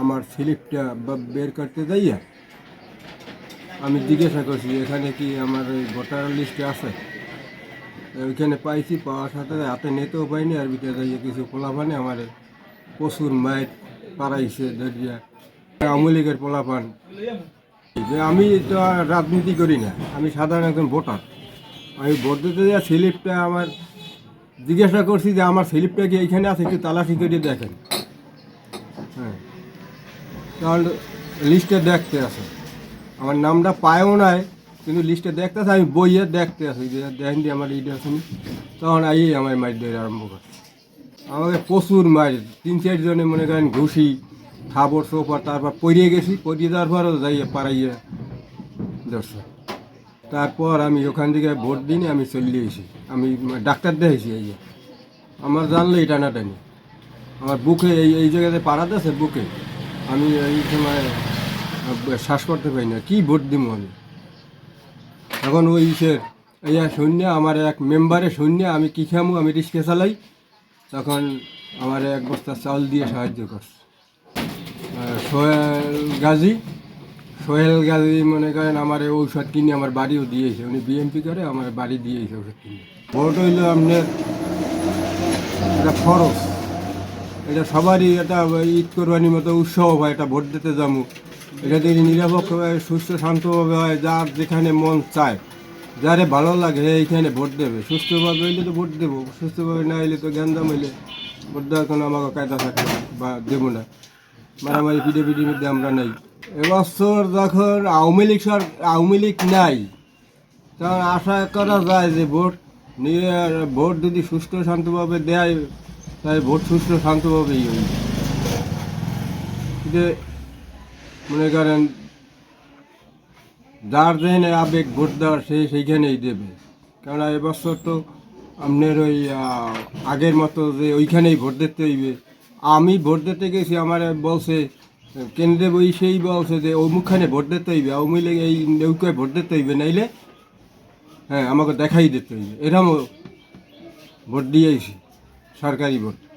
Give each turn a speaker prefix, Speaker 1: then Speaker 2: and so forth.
Speaker 1: আমার স্লিপটা বের করতে যাইয়া আমি জিজ্ঞাসা করছি, এখানে কি আমার ভোটার লিস্টে আছে? ওইখানে পাইছি, পাওয়ার সাথে হাতে নিতেও পাইনি, আর ভিতরে যাইয়ে কিছু পোলাপানে আমার প্রচুর মায়ের পাড়াইছে দরিয়া আওয়ামী লীগের পোলাপান। যে আমি তো রাজনীতি করি না, আমি সাধারণ একজন ভোটার। আমি ভোট দিতে যাওয়া স্লিপটা আমার জিজ্ঞাসা করছি যে, আমার স্লিপটা কি এইখানে আছে? একটু তালাশি করে দেখেন। হ্যাঁ। তাহলে লিস্টে দেখতে আছে। আমার নামটা পায়ও নাই, কিন্তু লিস্টে দেখতে আসে আমি বইয়ে দেখতে আসি যে দেখেন দি আমার এইটা আছে নি। তখন আই আমার মাছ ধরে আরম্ভ করে। আমাকে প্রচুর মাছ তিন চারজনে মনে করেন ঘুষি, খাবর, সোফা, তারপর পরিয়ে গেছি। পরিয়ে দেওয়ার পরও যাইয়ে পাড়াইয়ে দর্শক তারপর আমি ওখান থেকে ভোট দিনে আমি চলে এসেছি। আমি ডাক্তার দেখেছি এই যে। আমার জানলেই টানাটানি আমার বুকে এই এই জায়গাতে পাড়াতে আছে, বুকে। আমি এই সময় শ্বাস করতে পারি না। কী ভোট দিব আমি? এখন ওই সে এই শূন্য আমার এক মেম্বারে শূন্য আমি কী খামু? আমি রিক্সা চালাই। তখন আমার এক বস্তা চাউল দিয়ে সাহায্য করছে। সোহেল গাজী সোহেল গাজী মনে করেন আমার ঔষধ কিনে আমার বাড়িও দিয়েছে। উনি বিএমপি করে, আমার বাড়ি দিয়েছে ঔষধ কিনে। ভোট হইল আপনার এটা খরচ। এটা সবারই এটা ঈদ কোরবানির মতো উৎসব হয় এটা ভোট দিতে যাব। এটা যদি নিরপেক্ষভাবে, সুস্থ, শান্তভাবে হয়, যার যেখানে মন চায়, যারে ভালো লাগে এইখানে ভোট দেবে। সুস্থভাবে হইলে তো ভোট দেবো, সুস্থভাবে না হইলে তো জ্ঞানদাম হইলে ভোট দেওয়ার কোনো আমাকে কায়দা থাকে না বা দেবো না। মারামারি পিঠে পিঠির মধ্যে আমরা নাই। এবছর যখন আওয়ামী লীগ সর, আওয়ামী লীগ নাই, তখন আশা করা যায় যে ভোট নিয়ে ভোট যদি সুস্থ, শান্তভাবে দেয় তাই ভোট সুস্থ শান্তভাবেই হইবে যে মনে করেন, যার যেখানে আবেগ ভোট দেওয়ার, সে সেইখানেই দেবে। কেননা এবছর তো আপনার ওই আগের মতো যে ওইখানেই ভোট দিতে হইবে। আমি ভোট দিতে গেছি, আমার বলছে, কেন্দ্রে বই সেই বলছে যে অমুকখানে ভোট দিতে হইবে লীগ এই নৌকায় ভোট দিতে হইবে, নাইলে হ্যাঁ আমাকে দেখাই দিতে হইবে। এরকমও ভোট দিয়েছি। সরকারি ভোট।